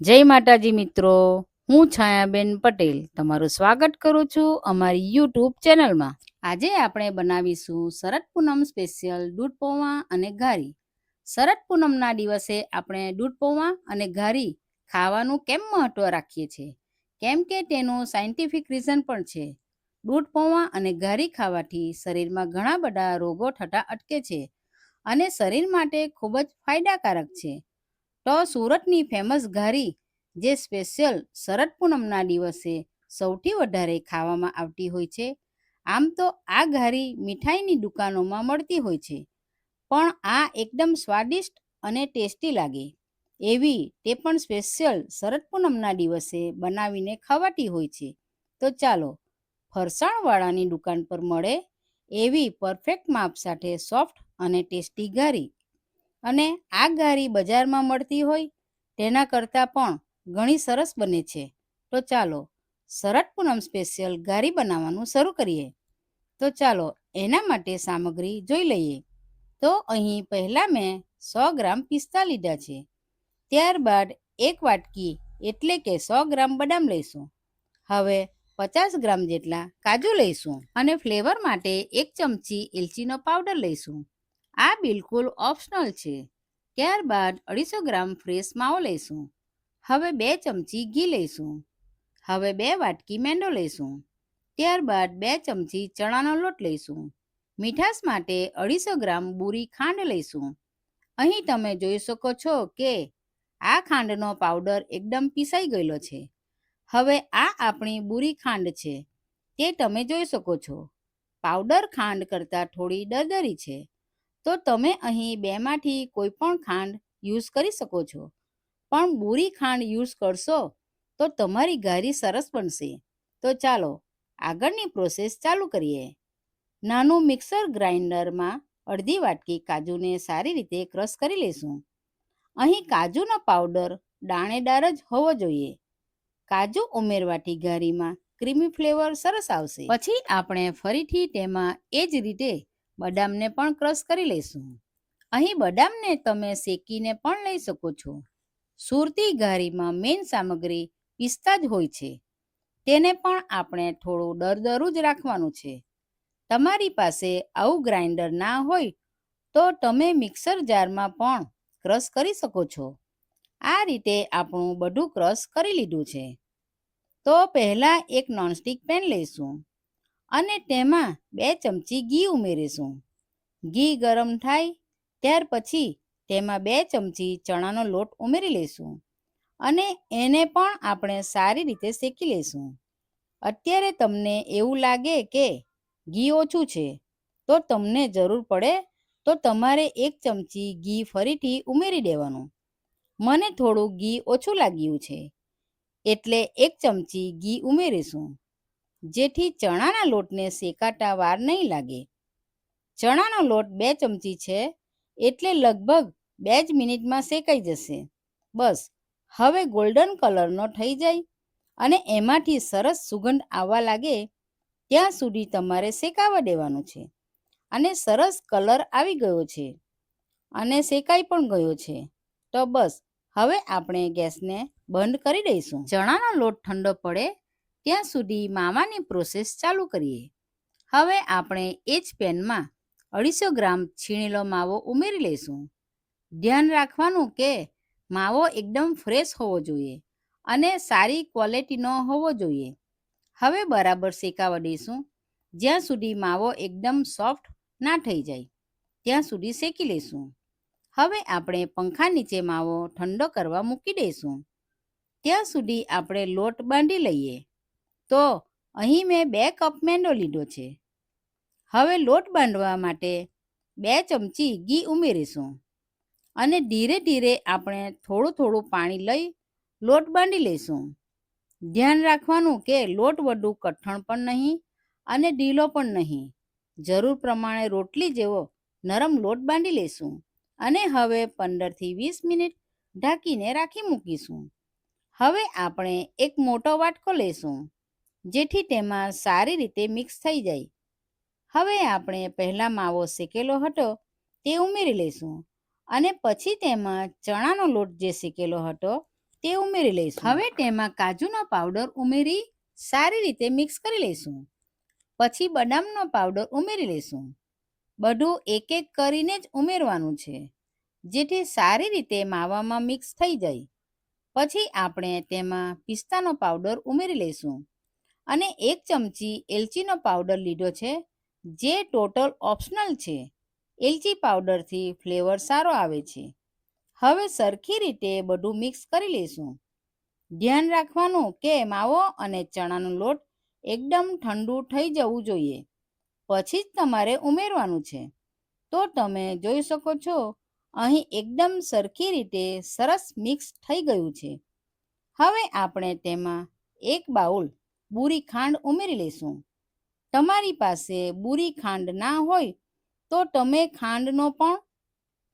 જય માતાજી મિત્રો, હું છાયાબેન પટેલ તમારું સ્વાગત કરું છું અમારી યુટ્યુબ ચેનલમાં. આજે આપણે બનાવીશું શરદ પૂનમ સ્પેશિયલ દૂધ પૌવા અને ઘારી. શરદ પૂનમના દિવસે આપણે દૂધ પૌવા અને ઘારી ખાવાનું કેમ મહત્વ રાખીએ છીએ? કેમ કે તેનું સાયન્ટિફિક રીઝન પણ છે. દૂધ પૌવા અને ઘારી ખાવાથી શરીરમાં ઘણા બધા રોગો થતા અટકે છે અને શરીર માટે ખૂબ જ ફાયદાકારક છે. તો સુરતની ફેમસ ઘારી, જે સ્પેશિયલ શરદ પૂનમના દિવસે સૌથી વધારે ખાવામાં આવતી હોય છે. આમ તો આ ઘારી મીઠાઈની દુકાનોમાં મળતી હોય છે. પણ આ એકદમ સ્વાદિષ્ટ અને ટેસ્ટી લાગે. એવી તે પણ સ્પેશિયલ શરદ પૂનમના દિવસે બનાવીને ખવાતી હોય છે. તો ચાલો, ફરસાણવાળાની દુકાન પર મળે એવી પરફેક્ટ માપ સાથે સોફ્ટ અને ટેસ્ટી ઘારી. અને આ ઘારી બજારમાં મળતી હોય તેના કરતાં પણ ઘણી સરસ બને છે. તો ચાલો શરદ પૂનમ સ્પેશિયલ ઘારી બનાવવાનું શરૂ કરીએ. તો ચાલો એના માટે સામગ્રી જોઈ લઈએ. તો અહીં પહેલાં મેં સો ગ્રામ પિસ્તા લીધા છે. ત્યારબાદ એક વાટકી એટલે કે સો ગ્રામ બદામ લઈશું. હવે પચાસ ગ્રામ જેટલા કાજુ લઈશું અને ફ્લેવર માટે એક ચમચી એલચીનો પાવડર લઈશું. આ બિલકુલ ઓપ્શનલ છે. ત્યારબાદ અઢીસો ગ્રામ ફ્રેશ માવો લઈશું. હવે બે ચમચી ઘી લઈશું. હવે બે વાટકી મેંદો લઈશું. ત્યારબાદ બે ચમચી ચણાનો લોટ લઈશું. મીઠાશ માટે અઢીસો ગ્રામ બુરી ખાંડ લઈશું. અહીં તમે જોઈ શકો છો કે આ ખાંડનો પાવડર એકદમ પીસાઈ ગયેલો છે. હવે આ આપણી બુરી ખાંડ છે. તે તમે જોઈ શકો છો. પાવડર ખાંડ કરતાં થોડી દરદરી છે. તો તમે અહીં બેમાંથી કોઈ પણ ખાંડ યુઝ કરી શકો છો. પણ બુરી ખાંડ યુઝ કરશો તો તમારી ઘારી સરસ બનશે. તો ચાલો આગળની પ્રોસેસ ચાલુ કરીએ. નાનું મિક્સર ગ્રાઇન્ડરમાં અડધી વાટકી કાજુને સારી રીતે ક્રશ કરી લઈશું અહીં કાજુનો પાવડર દાણેદાર જ હોવો જોઈએ. કાજુ ઉમેરવાથી ઘારીમાં ક્રીમી ફ્લેવર સરસ આવશે. પછી આપણે ફરીથી તેમાં એ જ રીતે બદામને પણ ક્રશ કરી લઈશું. અહીં બદામને તમે શેકીને પણ લઈ શકો છો. સુરતી ઘારીમાં મેઇન સામગ્રી પિસ્તા જ હોય છે. તેને પણ આપણે થોડું દરદરું જ રાખવાનું છે. તમારી પાસે આવું ગ્રાઇન્ડર ના હોય તો તમે મિક્સર જારમાં પણ ક્રશ કરી શકો છો. આ રીતે આપણું બધું ક્રશ કરી લીધું છે. તો પહેલાં એક નોનસ્ટિક પેન લઈશું. અને તેમાં બે ચમચી ઘી ઉમેરીશું. ઘી ગરમ થાય ત્યાર પછી તેમાં બે ચમચી ચણાનો લોટ ઉમેરી લઈશું અને એને પણ આપણે સારી રીતે શેકી લઈશું. અત્યારે તમને એવું લાગે કે ઘી ઓછું છે, તો તમને જરૂર પડે તો તમારે એક ચમચી ઘી ફરીથી ઉમેરી દેવાનું. મને થોડું ઘી ઓછું લાગ્યું છે, એટલે એક ચમચી ઘી ઉમેરીશું. જેથી ચણાના લોટને શેકાતા વાર નહીં લાગે. ચણાનો લોટ બે ચમચી છે એટલે લગભગ બે જ મિનિટમાં શેકાઈ જશે. બસ, હવે ગોલ્ડન કલરનો થઈ જાય અને એમાંથી સરસ સુગંધ આવવા લાગે ત્યાં સુધી તમારે શેકાવા દેવાનું છે. અને સરસ કલર આવી ગયો છે અને શેકાઈ પણ ગયો છે. તો બસ, હવે આપણે ગેસને બંધ કરી દઈશું. ચણાનો લોટ ઠંડો પડે ત્યાં સુધી માવાની પ્રોસેસ ચાલુ કરીએ. હવે આપણે એ જ પેનમાં અઢીસો ગ્રામ છીણેલો માવો ઉમેરી લઈશું. ધ્યાન રાખવાનું કે માવો એકદમ ફ્રેશ હોવો જોઈએ અને સારી ક્વોલિટીનો હોવો જોઈએ. હવે બરાબર શેકાવા દઈશું. જ્યાં સુધી માવો એકદમ સોફ્ટ ના થઈ જાય, ત્યાં સુધી શેકી લઈશું. હવે આપણે પંખા નીચે માવો ઠંડો કરવા મૂકી દઈશું. ત્યાં સુધી આપણે લોટ બાંધી લઈએ. તો અહીં મેં બે કપ મેંદો લીધો છે. હવે લોટ બાંધવા માટે બે ચમચી ઘી ઉમેરીશું અને ધીરે ધીરે આપણે થોડું થોડું પાણી લઈ લોટ બાંધી લઈશું. ધ્યાન રાખવાનું કે લોટ વધુ કઠણ પણ નહીં અને ઢીલો પણ નહીં. જરૂર પ્રમાણે રોટલી જેવો નરમ લોટ બાંધી લઈશું અને હવે પંદરથી વીસ મિનિટ ઢાંકીને રાખી મૂકીશું. હવે આપણે એક મોટો વાટકો લઈશું. જેથી તેમાં સારી રીતે મિક્સ થઈ જાય. હવે આપણે પહેલાં માવો શેકેલો હતો તે ઉમેરી લઈશું અને પછી તેમાં ચણાનો લોટ જે શેકેલો હતો તે ઉમેરી લઈશું. હવે તેમાં કાજુનો પાવડર ઉમેરી સારી રીતે મિક્સ કરી લઈશું. પછી બદામનો પાવડર ઉમેરી લઈશું. બધું એક એક કરીને જ ઉમેરવાનું છે, જેથી સારી રીતે માવામાં મિક્સ થઈ જાય. પછી આપણે તેમાં પિસ્તાનો પાવડર ઉમેરી લઈશું. અને એક ચમચી એલચીનો પાવડર લીધો છે, જે ટોટલ ઓપ્શનલ છે. એલચી પાવડરથી ફ્લેવર સારો આવે છે. હવે સરખી રીતે બધું મિક્સ કરી લઈશું. ધ્યાન રાખવાનું કે માવો અને ચણાનો લોટ એકદમ ઠંડુ થઈ જવું જોઈએ. પછી જ તમારે ઉમેરવાનું છે. તો તમે જોઈ શકો છો, અહીં એકદમ સરખી રીતે સરસ મિક્સ થઈ ગયું છે. હવે આપણે તેમાં એક બાઉલ બુરી ખાંડ ઉમેરી લઈશું. તમારી પાસે બુરી ખાંડ ના હોય તો તમે ખાંડનો પણ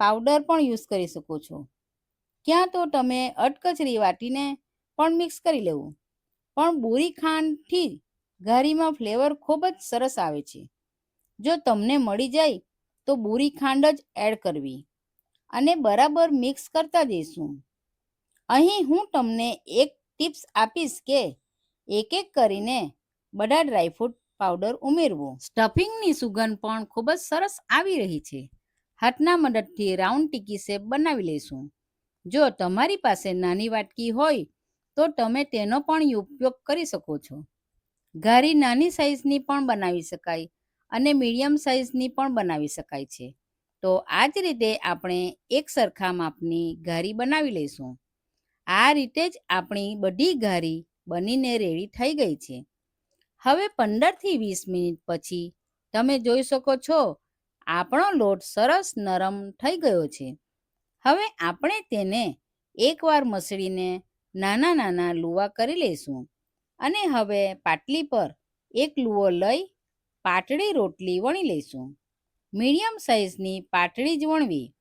પાવડર પણ યુઝ કરી શકો છો. ક્યાં તો તમે અટકચરી વાટીને પણ મિક્સ કરી લેવું. પણ બુરી ખાંડથી ઘારીમાં ફ્લેવર ખૂબ જ સરસ આવે છે. જો તમને મળી જાય તો બુરી ખાંડ જ એડ કરવી. અને બરાબર મિક્સ કરતા જઈશું. અહીં હું તમને એક ટિપ્સ આપીશ કે એક એક કરીને બધા ડ્રાયફ્રૂટ પાવડર ઉમેરવો. સ્ટફિંગની સુગંધ પણ ખૂબ જ સરસ આવી રહી છે. હાથના મદદથી રાઉન્ડ ટીકી શેપ બનાવી લઈશું. જો તમારી પાસે નાની વાટકી હોય, તો તમે તેનો પણ ઉપયોગ કરી શકો છો. ઘારી નાની સાઇઝની પણ બનાવી શકાય અને મીડિયમ સાઇઝની પણ બનાવી શકાય છે. તો આ જ રીતે આપણે એક સરખા માપની ઘારી બનાવી લઈશું. આ રીતે જ આપણી બધી ઘારી બનીને રેડી થઈ ગઈ છે. હવે પંદરથી વીસ મિનિટ પછી તમે જોઈ શકો છો, આપણો લોટ સરસ નરમ થઈ ગયો છે. હવે આપણે તેને એકવાર મસળીને નાના નાના લુવા કરી લઈશું. અને હવે પાટલી પર એક લુવો લઈ પાટળી રોટલી વણી લઈશું. મીડિયમ સાઇઝની પાટળી જ વણવી.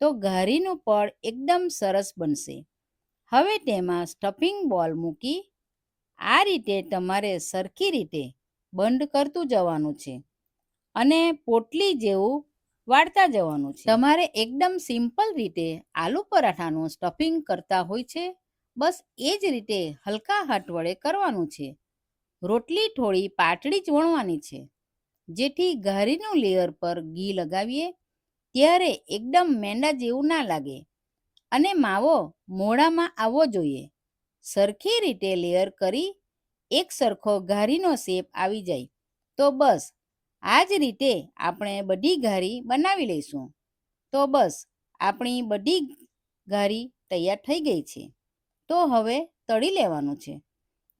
તો ઘારીનું પડ એકદમ સરસ બનશે. હવે તેમાં સ્ટફિંગ બોલ મૂકી આ રીતે તમારે સરખી રીતે બંધ કરતું જવાનું છે અને પોટલી જેવું વાળતા જવાનું છે. તમારે એકદમ સિમ્પલ રીતે આલુ પરાઠાનું સ્ટફિંગ કરતા હોય છે. બસ એ જ રીતે હલકા હાથ વડે કરવાનું છે. રોટલી થોડી પાતળી જ વણવાની છે. જેથી ઘારીનું લેયર પર ઘી લગાવીએ ત્યારે એકદમ મેંડા જેવું ના લાગે અને માવો મોઢામાં આવવો જોઈએ. સરખી રીતે લેયર કરી એક સરખો ઘારીનો શેપ આવી જાય. તો બસ આ જ રીતે આપણે બધી ઘારી બનાવી લઈશું. તો બસ, આપણી બધી ઘારી તૈયાર થઈ ગઈ છે. તો હવે તળી લેવાનું છે.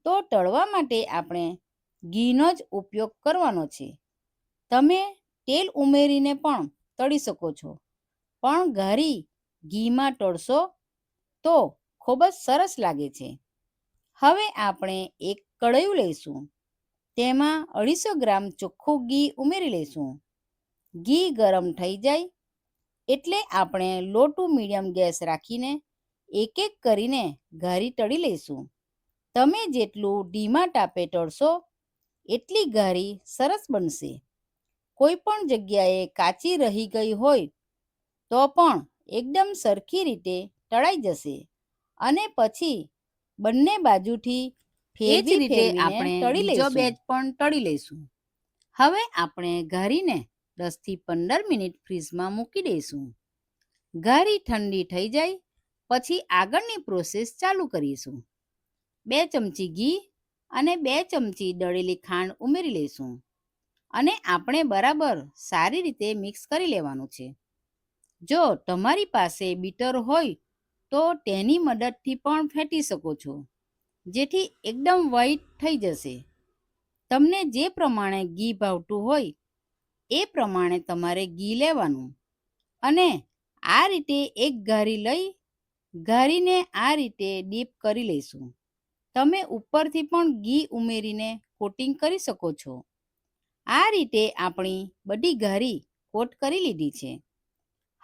તો તળવા માટે આપણે ઘીનો જ ઉપયોગ કરવાનો છે. તમે તેલ ઉમેરીને પણ તળી શકો છો. પણ ઘારી ઘીમાં તળશો તો ખૂબ જ સરસ લાગે છે. હવે આપણે એક કળયું લઈશું. તેમાં અઢીસો ગ્રામ ચોખ્ખું ઘી ઉમેરી લઈશું. ઘી ગરમ થઈ જાય એટલે આપણે લો ટુ મીડિયમ ગેસ રાખીને એક એક કરીને ઘારી તળી લઈશું. તમે જેટલું ઢીમા ટાપે તળશો એટલી ઘારી સરસ બનશે. કોઈ પણ જગ્યાએ કાચી રહી ગઈ હોય તો પણ એકદમ સરખી રીતે તળાઈ જશે. અને પછી બંને બાજુથી ફેરવી રીતે આપણે તળી લઈશું. બેચ પણ તળી લઈશું. હવે આપણે ઘારીને દસથી પંદર મિનિટ ફ્રીજમાં મૂકી દઈશું. ઘારી ઠંડી થઈ જાય પછી આગળની પ્રોસેસ ચાલુ કરીશું. બે ચમચી ઘી અને બે ચમચી દળેલી ખાંડ ઉમેરી લઈશું. અને આપણે બરાબર સારી રીતે મિક્સ કરી લેવાનું છે. જો તમારી પાસે બીટર હોય તો તેની મદદથી પણ ફેટી શકો છો. જેથી એકદમ વ્હાઈટ થઈ જશે. તમને જે પ્રમાણે ઘી ભાવતું હોય, એ પ્રમાણે તમારે ઘી લેવાનું. અને આ રીતે એક ઘારી લઈ, ઘારીને આ રીતે ડીપ કરી લઈશું. તમે ઉપરથી પણ ઘી ઉમેરીને કોટિંગ કરી શકો છો. આ રીતે આપણી બધી ઘારી કોટ કરી લીધી છે.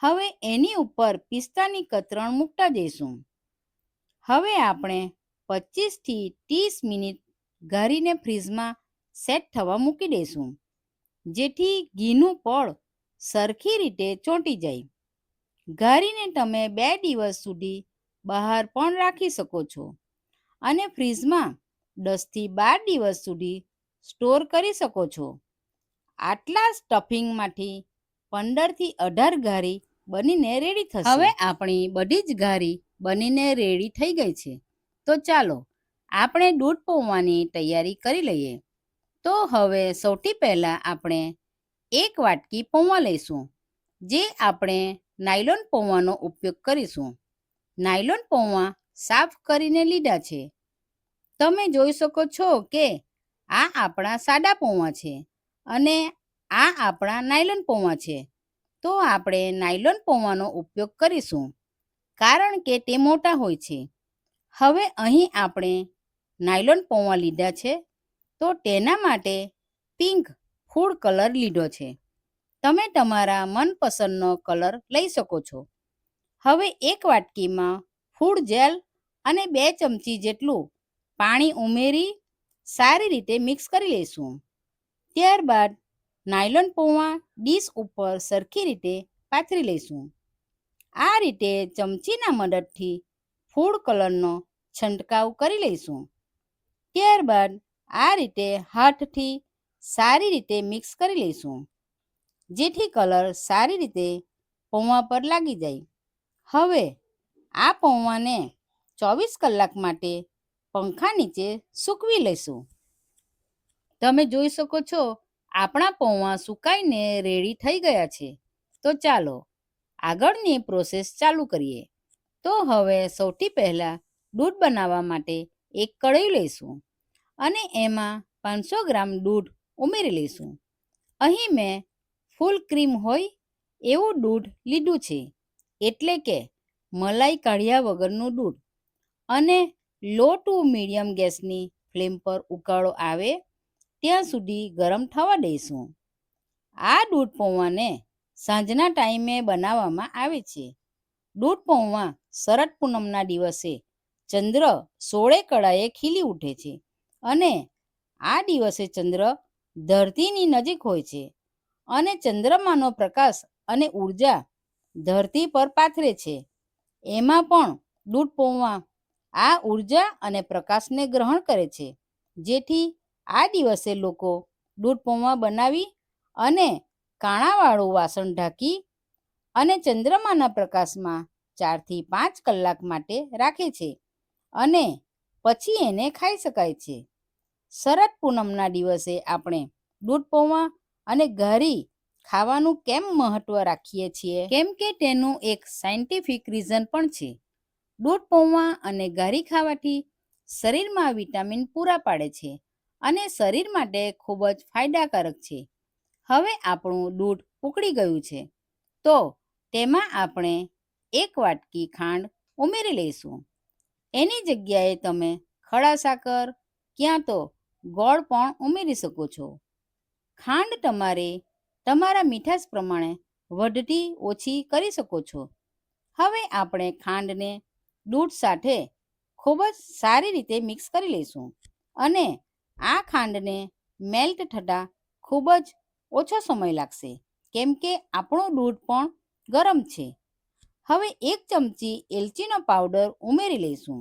હવે એની ઉપર પિસ્તાની કતરણ મૂકતા જઈશું. હવે આપણે પચીસથી ત્રીસ મિનિટ ઘારીને ફ્રીઝમાં સેટ થવા મૂકી દઈશું, જેથી ઘીનું પળ સરખી રીતે ચોંટી જાય. ઘારીને તમે બે દિવસ સુધી બહાર પણ રાખી શકો છો અને ફ્રીજમાં દસથી બાર દિવસ સુધી સ્ટોર કરી શકો છો. આટલા સ્ટફિંગમાંથી પંદરથી અઢાર ઘારી બનીને રેડી થશે. હવે આપણી બધી જ ઘારી બનીને રેડી થઈ ગઈ છે. તો ચાલો, આપણે દૂધ પૌવાની તૈયારી કરી લઈએ. તો હવે સૌથી પહેલાં આપણે એક વાટકી પૌવા લઈશું, જે આપણે નાયલોન પૌવાનો ઉપયોગ કરીશું. નાયલોન પૌવા સાફ કરીને લીધા છે. તમે જોઈ શકો છો કે આ આપણા સાદા પૌવા છે અને આ આપણા નાયલોન પૌવા છે. તો આપણે નાયલોન પૌવાનો ઉપયોગ કરીશું. કારણ કે તે મોટા હોય છે. હવે અહીં આપણે નાયલોન પૌવા લીધા છે. તો તેના માટે પિંક ફૂડ કલર લીધો છે. તમે તમારા મનપસંદનો કલર લઈ શકો છો. હવે એક વાટકીમાં ફૂડ જેલ અને બે ચમચી જેટલું પાણી ઉમેરી સારી રીતે મિક્સ કરી લઈશું. ત્યારબાદ નાયલોન પૌવા ડીશ ઉપર સરખી રીતે પાથરી લઈશું. આ રીતે ચમચીના મદદથી ફૂડ કલરનો છંટકાવ કરી લઈશું. ત્યારબાદ આ રીતે હાથથી સારી રીતે મિક્સ કરી લઈશું, જેથી કલર સારી રીતે પૌવા પર લાગી જાય. હવે આ પૌવાને ચોવીસ કલાક માટે પંખા નીચે સૂકવી લઈશું. તમે જોઈ શકો છો આપણા પૌવા સુકાઈને રેડી થઈ ગયા છે. તો ચાલો, આગળની પ્રોસેસ ચાલુ કરીએ. તો હવે સૌથી પહેલાં દૂધ બનાવવા માટે એક કઢાઈ લઈશું અને એમાં પાંચસો ગ્રામ દૂધ ઉમેરી લઈશું. અહીં મેં ફૂલ ક્રીમ હોય એવું દૂધ લીધું છે, એટલે કે મલાઈ કાઢ્યા વગરનું દૂધ. અને લો ટુ મીડિયમ ગેસની ફ્લેમ પર ઉકાળો આવે ત્યાં સુધી ગરમ થવા દઈશું. આ દૂધ પૌવાને સાંજના ટાઈમે બનાવવામાં આવે છે. દૂધ પૌવા શરદ પૂનમના દિવસે ચંદ્ર સોળે કળાએ ખીલી ઉઠે છે અને આ દિવસે ચંદ્ર ધરતીની નજીક હોય છે અને ચંદ્રમાનો પ્રકાશ અને ઊર્જા ધરતી પર પાથરે છે. એમાં પણ દૂધ પૌવા આ ઊર્જા અને પ્રકાશને ગ્રહણ કરે છે. જેથી આ દિવસે લોકો દૂધ પૌવા બનાવી અને કાણાવાળું વાસણ ઢાંકી અને ચંદ્રમાના પ્રકાશમાં ચારથી પાંચ કલાક માટે રાખે છે અને પછી એને ખાઈ શકાય છે. શરદ પૂનમના દિવસે આપણે દૂધ પૌવા અને ઘારી ખાવાનું કેમ મહત્વ રાખીએ છીએ? કેમ કે તેનું એક સાયન્ટિફિક રીઝન પણ છે. દૂધ પૌવા અને ઘારી ખાવાથી શરીરમાં વિટામિન પૂરા પાડે છે. અને શરીર માટે ખૂબ જ ફાયદાકારક છે. હવે આપણું દૂધ ઉકળી ગયું છે. તો તેમાં આપણે એક વાટકી ખાંડ ઉમેરી લઈશું. એની જગ્યાએ તમે ખડા સાકર ક્યાં તો ગોળ પણ ઉમેરી શકો છો. ખાંડ તમારે તમારા મીઠાશ પ્રમાણે વધતી ઓછી કરી શકો છો. હવે આપણે ખાંડને દૂધ સાથે ખૂબ જ સારી રીતે મિક્સ કરી લઈશું અને આ ખાંડને મેલ્ટ થતાં ખૂબ જ ઓછો સમય લાગશે. કેમ કે આપણું દૂધ પણ ગરમ છે. હવે એક ચમચી એલચીનો પાવડર ઉમેરી લઈશું.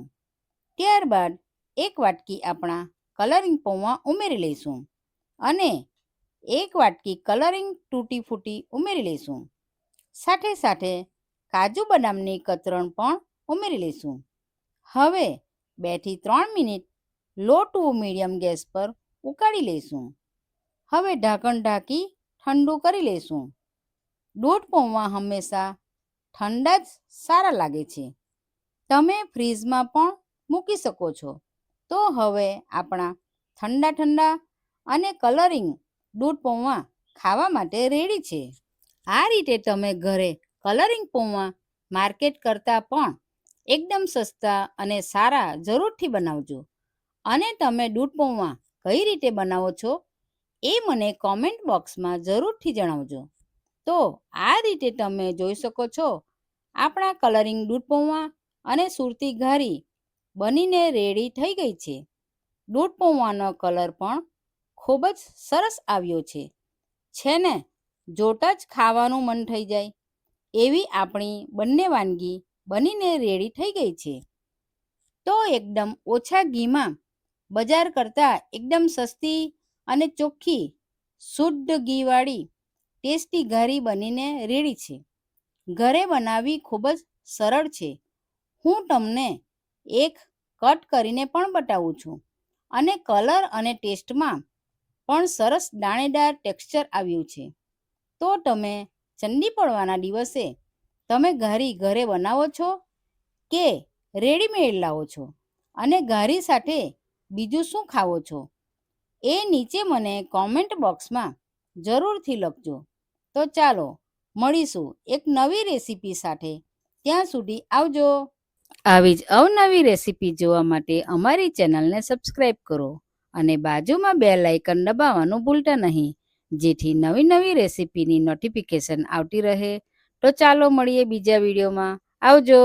ત્યારબાદ એક વાટકી આપણા કલરિંગ પૌવા ઉમેરી લઈશું અને એક વાટકી કલરિંગ તૂટી ફૂટી ઉમેરી લઈશું. સાથે સાથે કાજુ બદામની કતરણ પણ ઉમેરી લઈશું. હવે બેથી ત્રણ minute low to medium gas પર ઉકાળી લઈશું. હવે ઢાંકણ ઢાંકી ઠંડુ કરી લઈશું. દોઢ પૌવા હંમેશા ઠંડા જ સારા લાગે છે. તમે ફ્રીજમાં પણ મૂકી શકો છો. તો હવે આપણા ઠંડા ઠંડા અને કલરિંગ દૂધ પૌવા ખાવા માટે રેડી છે. આ રીતે તમે ઘરે કલરિંગ પૌવા માર્કેટ કરતાં પણ એકદમ સસ્તા અને સારા જરૂરથી બનાવજો. અને તમે દૂધ પૌવા કઈ રીતે બનાવો છો એ મને કોમેન્ટ બોક્સમાં જરૂરથી જણાવજો. તો આ રીતે તમે જોઈ શકો છો, આપણા કલરિંગ દૂધ પૌવા અને સુરતી ઘારી બનીને રેડી થઈ ગઈ છે. દૂધ પૌવાનો કલર પણ ખૂબ જ સરસ આવ્યો છે. છે ને, જોતા જ ખાવાનું મન થઈ જાય. એવી આપણી બંને વાનગી બનીને રેડી થઈ ગઈ છે. તો એકદમ ઓછા ઘીમાં બજાર કરતાં એકદમ સસ્તી અને ચોખ્ખી, શુદ્ધ ઘીવાળી, ટેસ્ટી ઘારી બનીને રેડી છે. ઘરે બનાવવી ખૂબ જ સરળ છે. હું તમને એક કટ કરીને પણ બતાવું છું અને કલર અને ટેસ્ટમાં પણ સરસ દાણેદાર ટેક્સચર આવ્યું છે. તો તમે ચંડી પડવાના દિવસે તમે ઘારી ઘરે બનાવો છો કે રેડીમેડ લાવો છો? અને ઘારી સાથે બીજું શું ખાવો છો? એ નીચે મને કોમેન્ટ બોક્સમાં જરૂરથી લખજો. તો ચાલો, મળીશું એક નવી રેસીપી સાથે. ત્યાં સુધી આવજો. આવી જ અવનવી રેસીપી જોવા માટે અમારી ચેનલને સબસ્ક્રાઈબ કરો અને બાજુમાં બે લાઇકન દબાવવાનું ભૂલતા નહીં, જેથી નવી નવી રેસીપીની નોટિફિકેશન આવતી રહે. તો ચાલો, મળીએ બીજા વિડીયોમાં. આવજો!